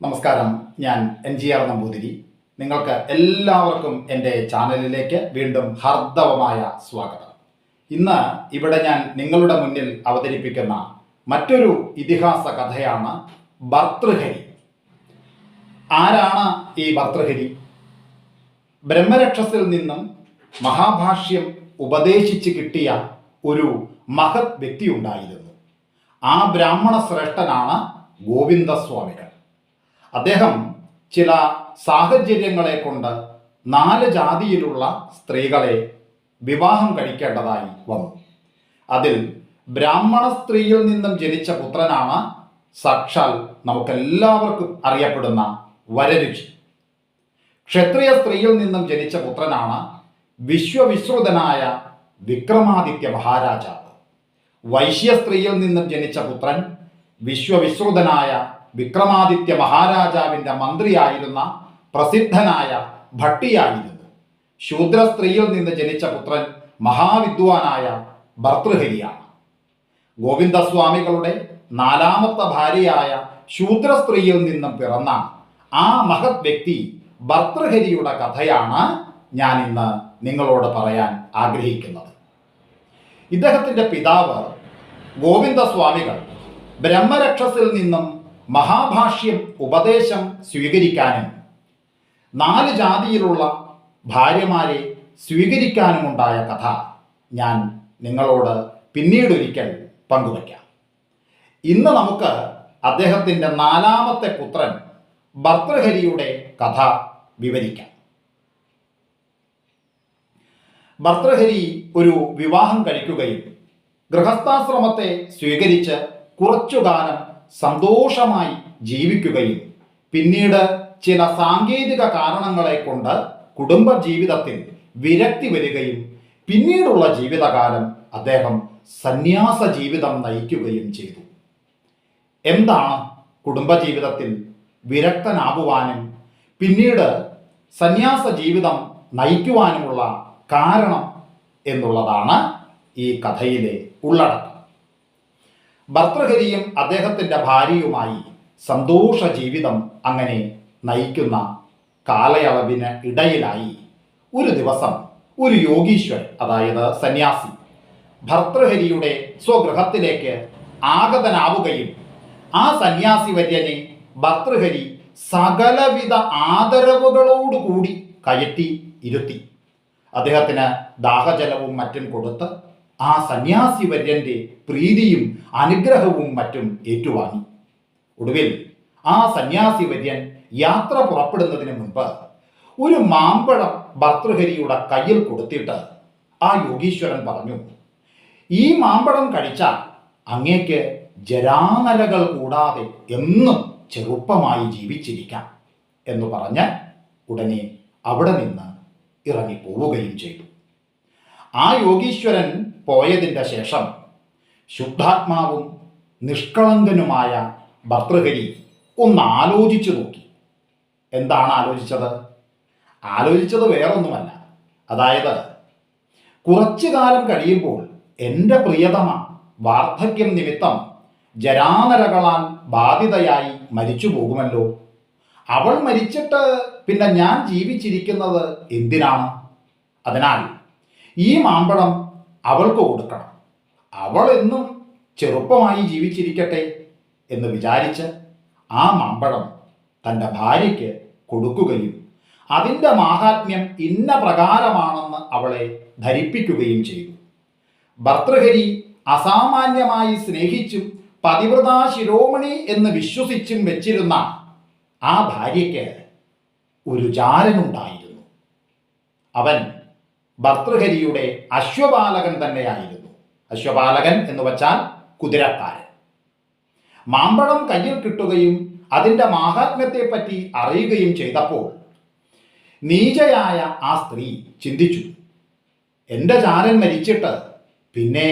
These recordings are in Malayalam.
നമസ്കാരം. ഞാൻ എൻ ജി ആർ നമ്പൂതിരി. നിങ്ങൾക്ക് എല്ലാവർക്കും എന്റെ ചാനലിലേക്ക് വീണ്ടും ഹർദവമായ സ്വാഗതം. ഇന്ന് ഇവിടെ ഞാൻ നിങ്ങളുടെ മുന്നിൽ അവതരിപ്പിക്കുന്ന മറ്റൊരു ഇതിഹാസ കഥയാണ് ഭർത്തൃഹരി. ആരാണ് ഈ ഭർത്തൃഹരി? ബ്രഹ്മരക്ഷസിൽ നിന്നും മഹാഭാഷ്യം ഉപദേശിച്ച് കിട്ടിയ ഒരു മഹത് വ്യക്തിയുണ്ടായിരുന്നു. ആ ബ്രാഹ്മണ ശ്രേഷ്ഠനാണ് ഗോവിന്ദസ്വാമികൾ. അദ്ദേഹം ചില സാഹചര്യങ്ങളെ കൊണ്ട് നാല് ജാതിയിലുള്ള സ്ത്രീകളെ വിവാഹം കഴിക്കേണ്ടതായി വന്നു. അതിൽ ബ്രാഹ്മണ സ്ത്രീയിൽ നിന്നും ജനിച്ച പുത്രനാണ് സാക്ഷാൽ നമുക്കെല്ലാവർക്കും അറിയപ്പെടുന്ന വരരുചി. ക്ഷത്രിയ സ്ത്രീയിൽ നിന്നും ജനിച്ച പുത്രനാണ് വിശ്വവിശ്രുതനായ വിക്രമാദിത്യ മഹാരാജാവ്. വൈശ്യ സ്ത്രീയിൽ നിന്നും ജനിച്ച പുത്രൻ വിശ്വവിശ്രുതനായ വിക്രമാദിത്യ മഹാരാജാവിന്റെ മന്ത്രിയായിരുന്ന പ്രസിദ്ധനായ ഭട്ടിയായിരുന്നു. ശൂദ്ര സ്ത്രീയിൽ നിന്ന് ജനിച്ച പുത്രൻ മഹാവിദ്വാനായ ഭർത്തൃഹരിയാണ് ഗോവിന്ദസ്വാമികളുടെ നാലാമത്തെ ഭാര്യയായ ശൂദ്ര സ്ത്രീയിൽ നിന്നും പിറന്ന ആ മഹത് വ്യക്തി ഭർത്തൃഹരിയുടെ കഥയാണ് ഞാൻ ഇന്ന് നിങ്ങളോട് പറയാൻ ആഗ്രഹിക്കുന്നത്. ഇദ്ദേഹത്തിന്റെ പിതാവ് ഗോവിന്ദസ്വാമികൾ ബ്രഹ്മരക്ഷസിൽ നിന്നും മഹാഭാഷ്യം ഉപദേശം സ്വീകരിക്കാനും നാല് ജാതിയിലുള്ള ഭാര്യമാരെ സ്വീകരിക്കാനുമുണ്ടായ കഥ ഞാൻ നിങ്ങളോട് പിന്നീടൊരിക്കൽ പങ്കുവയ്ക്കാം. ഇന്ന് നമുക്ക് അദ്ദേഹത്തിന്റെ നാലാമത്തെ പുത്രൻ ഭർത്തൃഹരിയുടെ കഥ വിവരിക്കാം. ഭർത്തൃഹരി ഒരു വിവാഹം കഴിക്കുകയും ഗൃഹസ്ഥാശ്രമത്തെ സ്വീകരിച്ച് കുറച്ചുകാലം സന്തോഷമായി ജീവിക്കുകയും പിന്നീട് ചില സാങ്കേതിക കാരണങ്ങളെ കൊണ്ട് കുടുംബ ജീവിതത്തിൽ വിരക്തി വരികയും പിന്നീടുള്ള ജീവിതകാലം അദ്ദേഹം സന്യാസ ജീവിതം നയിക്കുകയും ചെയ്തു. എന്താണ് കുടുംബജീവിതത്തിൽ വിരക്തനാകുവാനും പിന്നീട് സന്യാസ ജീവിതം നയിക്കുവാനുമുള്ള കാരണം എന്നുള്ളതാണ് ഈ കഥയിലെ ഉള്ളടക്കം. ഭർതൃഹരിയും അദ്ദേഹത്തിന്റെ ഭാര്യയുമായി സന്തോഷ ജീവിതം അങ്ങനെ നയിക്കുന്ന കാലയളവിന് ഇടയിലായി. ഒരു ദിവസം ഒരു യോഗീശ്വരൻ അതായത് സന്യാസി ഭർത്തൃഹരിയുടെ സ്വഗൃഹത്തിലേക്ക് ആഗതനാവുകയും ആ സന്യാസി വര്യനെ ഭർത്തൃഹരി സകലവിധ ആദരവുകളോടുകൂടി കയറ്റി ഇരുത്തി. അദ്ദേഹത്തിന് ദാഹജലവും മറ്റും കൊടുത്ത് ആ സന്യാസി വര്യന്റെ പ്രീതിയും അനുഗ്രഹവും മറ്റും ഏറ്റുവാങ്ങി. ഒടുവിൽ ആ സന്യാസി വര്യൻ യാത്ര പുറപ്പെടുന്നതിന് മുൻപ് ഒരു മാമ്പഴം ഭർത്തൃഹരിയുടെ കയ്യിൽ കൊടുത്തിട്ട് ആ യോഗീശ്വരൻ പറഞ്ഞു ഈ മാമ്പഴം കഴിച്ചാൽ അങ്ങേക്ക് ജരാനലകൾ കൂടാതെ എന്നും ചെറുപ്പമായി ജീവിച്ചിരിക്കാം എന്ന് പറഞ്ഞ് ഉടനെ അവിടെ നിന്ന് ഇറങ്ങിപ്പോവുകയും ചെയ്തു. ആ യോഗീശ്വരൻ പോയതിന്റെ ശേഷം ശുദ്ധാത്മാവും നിഷ്കളങ്കനുമായ ഭർത്തൃഹരി ഒന്ന് ആലോചിച്ചു നോക്കി. എന്താണ് ആലോചിച്ചത്? ആലോചിച്ചത് വേറൊന്നുമല്ല. അതായത് കുറച്ചു കാലം കഴിയുമ്പോൾ എന്റെ പ്രിയതമ വാർദ്ധക്യം നിമിത്തം ജരാനരകളാൽ ബാധിതയായി മരിച്ചു പോകുമല്ലോ. അവൾ മരിച്ചിട്ട് പിന്നെ ഞാൻ ജീവിച്ചിരിക്കുന്നത് എന്തിനാണ്? അതിനാൽ ഈ മാമ്പഴം അവൾക്ക് കൊടുക്കണം. അവൾ എന്നും ചെറുപ്പമായി ജീവിച്ചിരിക്കട്ടെ എന്ന് വിചാരിച്ച് ആ മാമ്പഴം തന്റെ ഭാര്യയ്ക്ക് കൊടുക്കുകയും അതിന്റെ മാഹാത്മ്യം ഇന്ന പ്രകാരമാണെന്ന് അവളെ ധരിപ്പിക്കുകയും ചെയ്തു. ഭർത്തൃഹരി അസാമാന്യമായി സ്നേഹിച്ചും പതിവ്രതാ ശിരോമണി എന്ന് വിശ്വസിച്ചും വെച്ചിരുന്ന ആ ഭാര്യയ്ക്ക് ഒരു ജാരനുണ്ടായിരുന്നു. അവൻ ഭർതൃഹരിയുടെ അശ്വപാലകൻ തന്നെയായിരുന്നു. അശ്വപാലകൻ എന്ന് വച്ചാൽ കുതിരക്കാരൻ. മാമ്പഴം കയ്യിൽ കിട്ടുകയും അതിന്റെ മാഹാത്മ്യത്തെപ്പറ്റി അറിയുകയും ചെയ്തപ്പോൾ നീചയായ ആ സ്ത്രീ ചിന്തിച്ചു എന്റെ ചാരൻ മരിച്ചിട്ട് പിന്നെ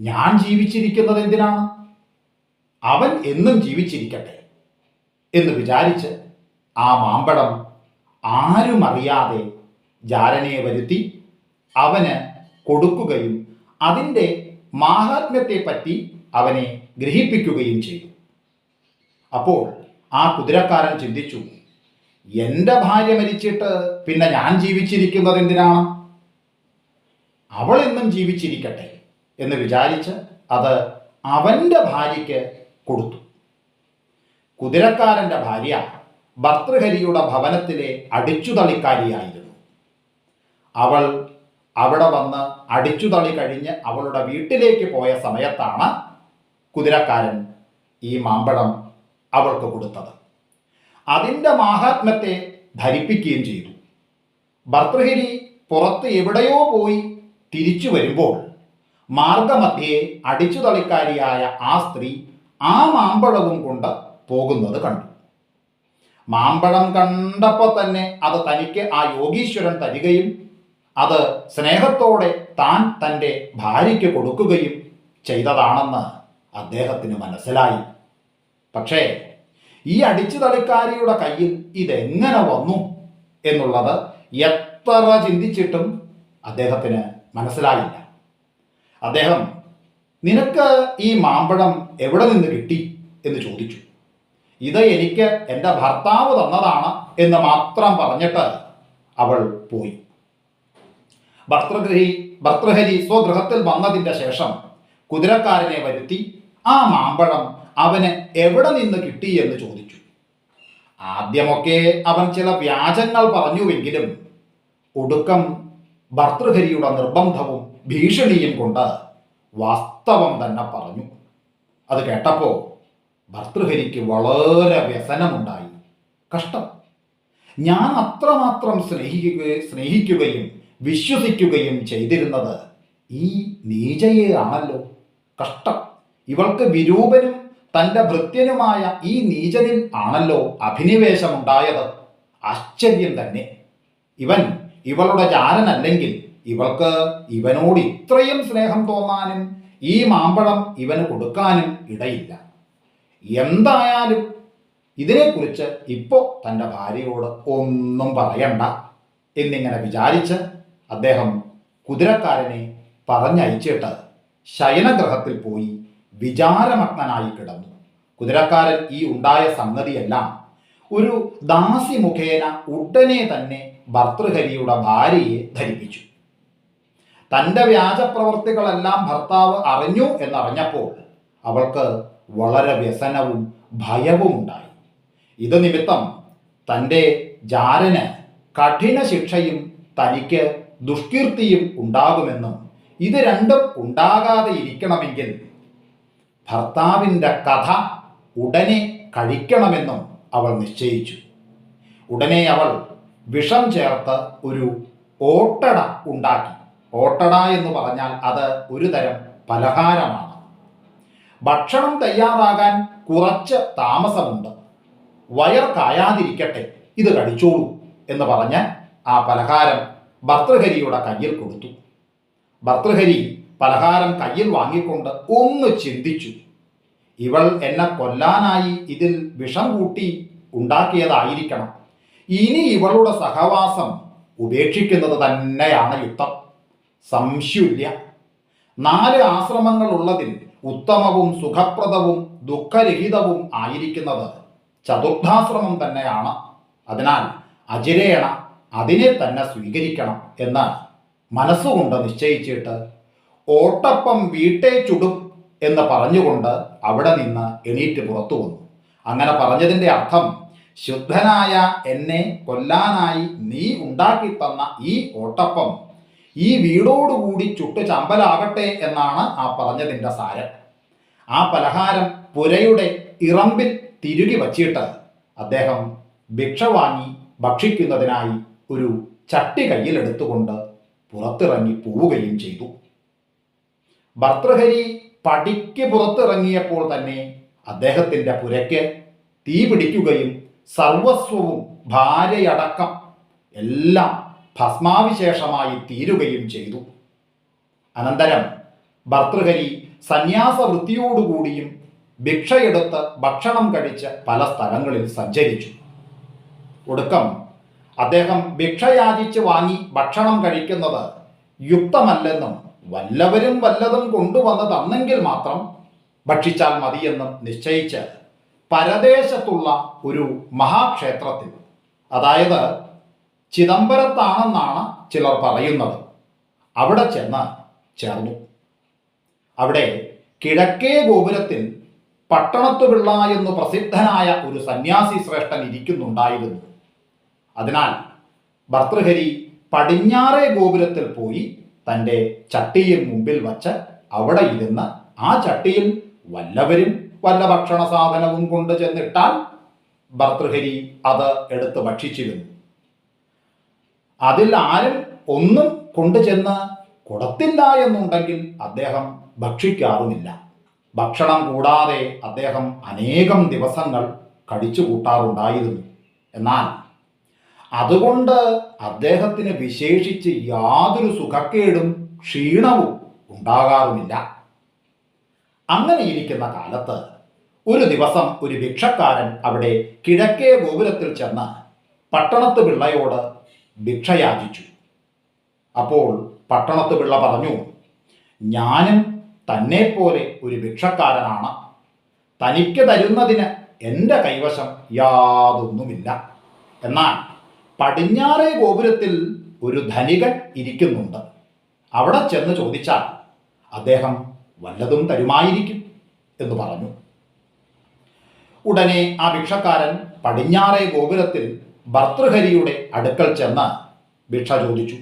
ഞാൻ ജീവിച്ചിരിക്കുന്നത് എന്തിനാണ്? അവൻ എന്നും ജീവിച്ചിരിക്കട്ടെ എന്ന് വിചാരിച്ച് ആ മാമ്പഴം ആരും അറിയാതെ ജാരനെ വരുത്തി അവന് കൊടുക്കുകയും അതിന്റെ മാഹാത്മ്യത്തെപ്പറ്റി അവനെ ഗ്രഹിപ്പിക്കുകയും ചെയ്തു. അപ്പോൾ ആ കുതിരക്കാരൻ ചിന്തിച്ചു എന്റെ ഭാര്യ മരിച്ചിട്ട് പിന്നെ ഞാൻ ജീവിച്ചിരിക്കുന്നത് എന്തിനാണ്? അവൾ എന്നും ജീവിച്ചിരിക്കട്ടെ എന്ന് വിചാരിച്ച് അത് അവന്റെ ഭാര്യയ്ക്ക് കൊടുത്തു. കുതിരക്കാരന്റെ ഭാര്യ ഭർത്തൃഹരിയുടെ ഭവനത്തിലെ അടിച്ചുതളിക്കാരിയായിരുന്നു. അവൾ അവിടെ വന്ന് അടിച്ചുതളി കഴിഞ്ഞ് അവളുടെ വീട്ടിലേക്ക് പോയ സമയത്താണ് കുതിരക്കാരൻ ഈ മാമ്പഴം അവൾക്ക് കൊടുത്തത്. അതിന്റെ മാഹാത്മ്യത്തെ ധരിപ്പിക്കുകയും ചെയ്തു. ഭർത്തൃഹരി പുറത്ത് എവിടെയോ പോയി തിരിച്ചു വരുമ്പോൾ മാർഗമധ്യേ അടിച്ചു തളിക്കാരിയായ ആ സ്ത്രീ ആ മാമ്പഴവും കൊണ്ട് പോകുന്നത് കണ്ടു. മാമ്പഴം കണ്ടപ്പോൾ തന്നെ അത് തനിക്ക് ആ യോഗീശ്വരൻ തരികയും അത് സ്നേഹത്തോടെ താൻ തന്റെ ഭാര്യയ്ക്ക് കൊടുക്കുകയും ചെയ്തതാണെന്ന് അദ്ദേഹത്തിന് മനസ്സിലായി. പക്ഷേ ഈ അടിച്ചു തളിക്കാരിയുടെ കയ്യിൽ ഇതെങ്ങനെ വന്നു എന്നുള്ളത് എത്ര ചിന്തിച്ചിട്ടും അദ്ദേഹത്തിന് മനസ്സിലായില്ല. അദ്ദേഹം നിനക്ക് ഈ മാമ്പഴം എവിടെ നിന്ന് കിട്ടി? എന്ന് ചോദിച്ചു. ഇത് എനിക്ക് എന്റെ ഭർത്താവ് തന്നതാണ് എന്ന് മാത്രം പറഞ്ഞിട്ട് അവൾ പോയി. ഭർത്തൃഗൃഹി ഭർത്തൃഹരി സ്വഗൃഹത്തിൽ വന്നതിന്റെ ശേഷം കുതിരക്കാരനെ വരുത്തി ആ മാമ്പഴം അവന് എവിടെ നിന്ന് കിട്ടി? എന്ന് ചോദിച്ചു. ആദ്യമൊക്കെ അവൻ ചില വ്യാജങ്ങൾ പറഞ്ഞുവെങ്കിലും ഒടുക്കം ഭർത്തൃഹരിയുടെ നിർബന്ധവും ഭീഷണിയും കൊണ്ട് വാസ്തവം തന്നെ പറഞ്ഞു. അത് കേട്ടപ്പോൾ ഭർത്തൃഹരിക്ക് വളരെ വ്യസനമുണ്ടായി. കഷ്ടം. ഞാൻ അത്രമാത്രം സ്നേഹിക്കുക സ്നേഹിക്കുകയും വിശ്വസിക്കുകയും ചെയ്തിരുന്നത്. ഈ നീചയെ ആണല്ലോ കഷ്ടം. ഇവൾക്ക് വിരൂപനും തന്റെ ഭൃത്യനുമായ ഈ നീചനിൽ ആണല്ലോ അഭിനിവേശമുണ്ടായത്. ആശ്ചര്യം തന്നെ. ഇവൻ ഇവളുടെ ജാരനല്ലെങ്കിൽ ഇവൾക്ക് ഇവനോട് ഇത്രയും സ്നേഹം തോന്നാനും ഈ മാമ്പഴം ഇവന് കൊടുക്കാനും ഇടയില്ല. എന്തായാലും ഇതിനെക്കുറിച്ച് ഇപ്പോൾ തന്റെ ഭാര്യയോട് ഒന്നും പറയണ്ട എന്നിങ്ങനെ വിചാരിച്ച് അദ്ദേഹം കുതിരക്കാരനെ പറഞ്ഞയച്ചിട്ട് ശയനഗ്രഹത്തിൽ പോയി വിചാരമഗ്നനായി കിടന്നു. കുതിരക്കാരൻ ഈ ഉണ്ടായ സംഗതിയെല്ലാം ഒരു ദാസി മുഖേന ഉടനെ തന്നെ ഭർത്തൃഹരിയുടെ ഭാര്യയെ ധരിപ്പിച്ചു. തന്റെ വ്യാജപ്രവർത്തികളെല്ലാം ഭർത്താവ് അറിഞ്ഞു എന്നറിഞ്ഞപ്പോൾ അവൾക്ക് വളരെ വ്യസനവും ഭയവും ഉണ്ടായി. ഇത് നിമിത്തം തന്റെ ജാരന് കഠിന ശിക്ഷയും തനിക്ക് ദുഷ്കീർത്തിയും ഉണ്ടാകുമെന്നും ഇത് രണ്ടും ഉണ്ടാകാതെ ഇരിക്കണമെങ്കിൽ ഭർത്താവിന്റെ കഥ ഉടനെ കഴിക്കണമെന്നും അവൾ നിശ്ചയിച്ചു. ഉടനെ അവൾ വിഷം ചേർത്ത് ഒരു ഓട്ടട ഉണ്ടാക്കി. ഓട്ടട എന്ന് പറഞ്ഞാൽ അത് ഒരു തരം പലഹാരമാണ്. ഭക്ഷണം തയ്യാറാകാൻ കുറച്ച് താമസമുണ്ട്. വയർ കായാതിരിക്കട്ടെ ഇത് കഴിച്ചോളൂ എന്ന് പറഞ്ഞ് ആ പലഹാരം ഭർതൃഹരിയുടെ കയ്യിൽ കൊടുത്തു. ഭർത്തൃഹരി പലഹാരം കയ്യിൽ വാങ്ങിക്കൊണ്ട് ഒന്ന് ചിന്തിച്ചു. ഇവൾ എന്നെ കൊല്ലാനായി ഇതിൽ വിഷം കൂട്ടി ഉണ്ടാക്കിയതായിരിക്കണം. ഇനി ഇവളുടെ സഹവാസം ഉപേക്ഷിക്കുന്നത് തന്നെയാണ് യുദ്ധം. സംശയമില്ല. നാല് ആശ്രമങ്ങൾ ഉള്ളതിൽ ഉത്തമവും സുഖപ്രദവും ദുഃഖരഹിതവും ആയിരിക്കുന്നത് ചതുർത്ഥാശ്രമം തന്നെയാണ്. അതിനാൽ അജിരേണ അതിനെ തന്നെ സ്വീകരിക്കണം എന്ന് മനസ്സുകൊണ്ട് നിശ്ചയിച്ചിട്ട് ഓട്ടപ്പം വീട്ടേ ചുടും എന്ന് പറഞ്ഞുകൊണ്ട് അവിടെ നിന്ന് എണീറ്റ് പുറത്തു വന്നു. അങ്ങനെ പറഞ്ഞതിന്റെ അർത്ഥം ശുദ്ധനായ എന്നെ കൊല്ലാനായി നീ ഉണ്ടാക്കി തന്ന ഈ ഓട്ടപ്പം ഈ വീടോടുകൂടി ചുട്ടു ചമ്പലാകട്ടെ എന്നാണ് ആ പറഞ്ഞതിന്റെ സാരം. ആ പലഹാരം പുരയുടെ ഇറമ്പിൽ തിരുകി വച്ചിട്ട് അദ്ദേഹം ഭിക്ഷ വാങ്ങി ഭക്ഷിക്കുന്നതിനായി ഒരു ചട്ടി കയ്യിലെടുത്തുകൊണ്ട് പുറത്തിറങ്ങി പോവുകയും ചെയ്തു. ഭർത്തൃഹരി പടിക്ക് പുറത്തിറങ്ങിയപ്പോൾ തന്നെ അദ്ദേഹത്തിന്റെ പുരയ്ക്ക് തീ പിടിക്കുകയും സർവസ്വവും ഭാര്യയടക്കം എല്ലാം ഭസ്മാവിശേഷമായി തീരുകയും ചെയ്തു. അനന്തരം ഭർത്തൃഹരി സന്യാസവൃത്തിയോടുകൂടിയും ഭിക്ഷയെടുത്ത് ഭക്ഷണം കഴിച്ച് പല സ്ഥലങ്ങളിൽ സഞ്ചരിച്ചു. ഒടുക്കം അദ്ദേഹം ഭിക്ഷയാചിച്ച് വാങ്ങി ഭക്ഷണം കഴിക്കുന്നത് യുക്തമല്ലെന്നും വല്ലവരും വല്ലതും കൊണ്ടുവന്ന് തന്നെങ്കിൽ മാത്രം ഭക്ഷിച്ചാൽ മതിയെന്നും നിശ്ചയിച്ച് പരദേശത്തുള്ള ഒരു മഹാക്ഷേത്രത്തിൽ. അതായത് ചിദംബരത്താണെന്നാണ് ചിലർ പറയുന്നത്. അവിടെ ചെന്ന് ചേർന്നു. അവിടെ കിഴക്കേ ഗോപുരത്തിൽ പട്ടണത്തുപിള്ള എന്ന് പ്രസിദ്ധനായ ഒരു സന്യാസി ശ്രേഷ്ഠൻ ഇരിക്കുന്നുണ്ടായിരുന്നു. അതിനാൽ ഭർത്തൃഹരി പടിഞ്ഞാറേ ഗോപുരത്തിൽ പോയി തന്റെ ചട്ടിയിൽ മുമ്പിൽ വച്ച് അവിടെ ഇരുന്ന് ആ ചട്ടിയിൽ വല്ലവരും വല്ല ഭക്ഷണ സാധനവും കൊണ്ട് ചെന്നിട്ടാൽ ഭർത്തൃഹരി അത് എടുത്ത് ഭക്ഷിച്ചിരുന്നു. അതിൽ ആരും ഒന്നും കൊണ്ടുചെന്ന് കൊടുത്തില്ല എന്നുണ്ടെങ്കിൽ അദ്ദേഹം ഭക്ഷിക്കാറുമില്ല. ഭക്ഷണം കൂടാതെ അദ്ദേഹം അനേകം ദിവസങ്ങൾ കഴിച്ചു കൂട്ടാറുണ്ടായിരുന്നു എന്നാൽ അതുകൊണ്ട് അദ്ദേഹത്തിന് വിശേഷിച്ച് യാതൊരു സുഖക്കേടും ക്ഷീണവും ഉണ്ടാകാറുമില്ല. അങ്ങനെയിരിക്കുന്ന കാലത്ത് ഒരു ദിവസം ഒരു ഭിക്ഷക്കാരൻ അവിടെ കിഴക്കേ ഗോപുരത്തിൽ ചെന്ന് പട്ടണത്ത് പിള്ളയോട് ഭിക്ഷ യാചിച്ചു അപ്പോൾ പട്ടണത്ത് പിള്ള പറഞ്ഞു ഞാനും തന്നെ പോലെ ഒരു ഭിക്ഷക്കാരനാണ്. തനിക്ക് തരുന്നതിന് എന്റെ കൈവശം യാതൊന്നുമില്ല. എന്നാൽ പടിഞ്ഞാറേ ഗോപുരത്തിൽ ഒരു ധനികൻ ഇരിക്കുന്നുണ്ട്. അവിടെ ചെന്ന് ചോദിച്ചാൽ അദ്ദേഹം വല്ലതും തരുമായിരിക്കും എന്ന് പറഞ്ഞു. ഉടനെ ആ ഭിക്ഷക്കാരൻ പടിഞ്ഞാറേ ഗോപുരത്തിൽ ഭർത്തൃഹരിയുടെ അടുക്കൽ ചെന്ന് ഭിക്ഷ ചോദിച്ചു.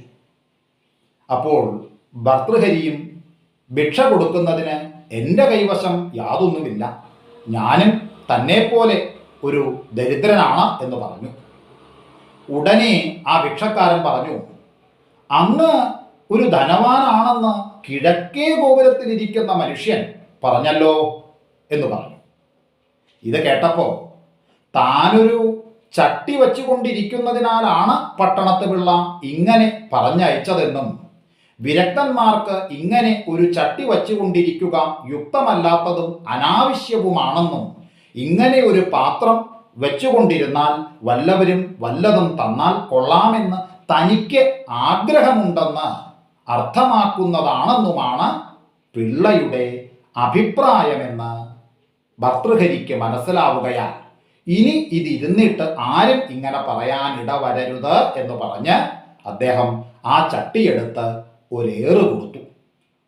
അപ്പോൾ ഭർത്തൃഹരിയും ഭിക്ഷ കൊടുക്കുന്നതിന് എന്റെ കൈവശം യാതൊന്നുമില്ല. ഞാനും തന്നെപ്പോലെ ഒരു ദരിദ്രനാണ് എന്ന് പറഞ്ഞു. ഉടനെ ആ ഭിക്ഷക്കാരൻ പറഞ്ഞു അങ്ങ് ഒരു ധനവാനാണെന്ന് കിഴക്കേ ഗോപുരത്തിലിരിക്കുന്ന മനുഷ്യൻ പറഞ്ഞല്ലോ എന്ന് പറഞ്ഞു. ഇത് കേട്ടപ്പോൾ താനൊരു ചട്ടി വച്ചുകൊണ്ടിരിക്കുന്നതിനാലാണ് പട്ടണത്ത് പിള്ള ഇങ്ങനെ പറഞ്ഞയച്ചതെന്നും വിരക്തന്മാർക്ക് ഇങ്ങനെ ഒരു ചട്ടി വച്ചുകൊണ്ടിരിക്കുക യുക്തമല്ലാത്തതും അനാവശ്യവുമാണെന്നും ഇങ്ങനെ ഒരു പാത്രം വെച്ചുകൊണ്ടിരുന്നാൽ വല്ലവരും വല്ലതും തന്നാൽ കൊള്ളാമെന്ന് തനിക്ക് ആഗ്രഹമുണ്ടെന്ന് അർത്ഥമാക്കുന്നതാണെന്നുമാണ് പിള്ളയുടെ അഭിപ്രായമെന്ന് ഭർത്തൃഹരിക്ക് മനസ്സിലാവുകയാൽ. ഇനി ഇതിരുന്നിട്ട് ആരും ഇങ്ങനെ പറയാനിട വരരുത് എന്ന് പറഞ്ഞ് അദ്ദേഹം ആ ചട്ടിയെടുത്ത് ഒരേറ് കൊടുത്തു.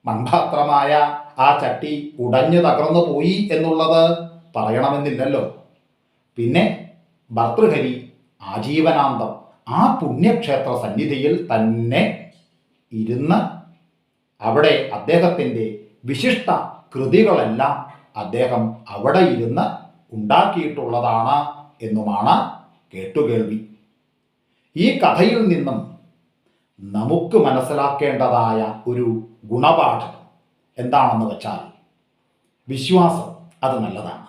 മൺപാത്രമായ ആ ചട്ടി ഉടഞ്ഞു തകർന്നു പോയി എന്നുള്ളത് പറയണമെന്നില്ലല്ലോ. പിന്നെ ഭർതൃഹരി ആജീവനാന്തം ആ പുണ്യക്ഷേത്ര സന്നിധിയിൽ തന്നെ ഇരുന്ന് അവിടെ അദ്ദേഹത്തിന്റെ വിശിഷ്ട കൃതികളെല്ലാം അദ്ദേഹം അവിടെ ഇരുന്ന് ഉണ്ടാക്കിയിട്ടുള്ളതാണ് എന്നുമാണ് കേട്ടുകേൾവി. ഈ കഥയിൽ നിന്നും നമുക്ക് മനസ്സിലാക്കേണ്ടതായ ഒരു ഗുണപാഠം എന്താണെന്ന് വെച്ചാൽ വിശ്വാസം അത് നല്ലതാണ്.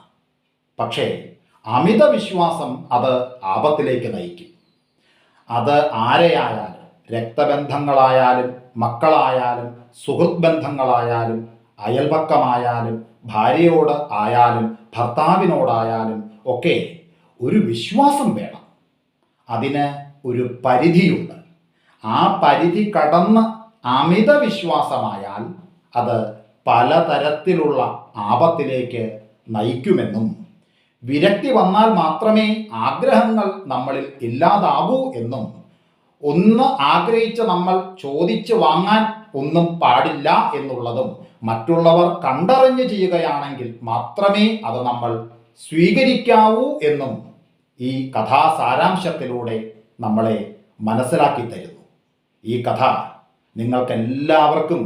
പക്ഷേ അമിത വിശ്വാസം അത് ആപത്തിലേക്ക് നയിക്കും. അത് ആരെയായാലും രക്തബന്ധങ്ങളായാലും മക്കളായാലും സുഹൃത് ബന്ധങ്ങളായാലും അയൽപക്കമായാലും ഭാര്യയോട് ആയാലും ഭർത്താവിനോടായാലും ഒക്കെ ഒരു വിശ്വാസം വേണം. അതിന് ഒരു പരിധിയുണ്ട്. ആ പരിധി കടന്ന് അമിത വിശ്വാസമായാൽ അത് പലതരത്തിലുള്ള ആപത്തിലേക്ക് നയിക്കുമെന്നും വിരക്തി വന്നാൽ മാത്രമേ ആഗ്രഹങ്ങൾ നമ്മളിൽ ഇല്ലാതാകൂ എന്നും ഒന്ന് ആഗ്രഹിച്ച് നമ്മൾ ചോദിച്ച് വാങ്ങാൻ ഒന്നും പാടില്ല എന്നുള്ളതും മറ്റുള്ളവർ കണ്ടറിഞ്ഞ് ചെയ്യുകയാണെങ്കിൽ മാത്രമേ അത് നമ്മൾ സ്വീകരിക്കാവൂ എന്നും ഈ കഥാസാരാംശത്തിലൂടെ നമ്മളെ മനസ്സിലാക്കി തരുന്നു. ഈ കഥ നിങ്ങൾക്കെല്ലാവർക്കും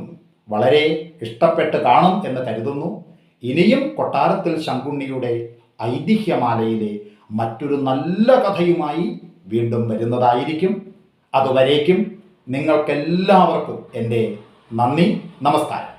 വളരെ ഇഷ്ടപ്പെട്ട് കാണും എന്ന് കരുതുന്നു. ഇനിയും കൊട്ടാരത്തിൽ ശങ്കുണ്ണിയുടെ ഐതിഹ്യമാലയിലെ മറ്റൊരു നല്ല കഥയുമായി വീണ്ടും വരുന്നതായിരിക്കും. അതുവരേക്കും നിങ്ങൾക്കെല്ലാവർക്കും എന്റെ നന്ദി നമസ്കാരം.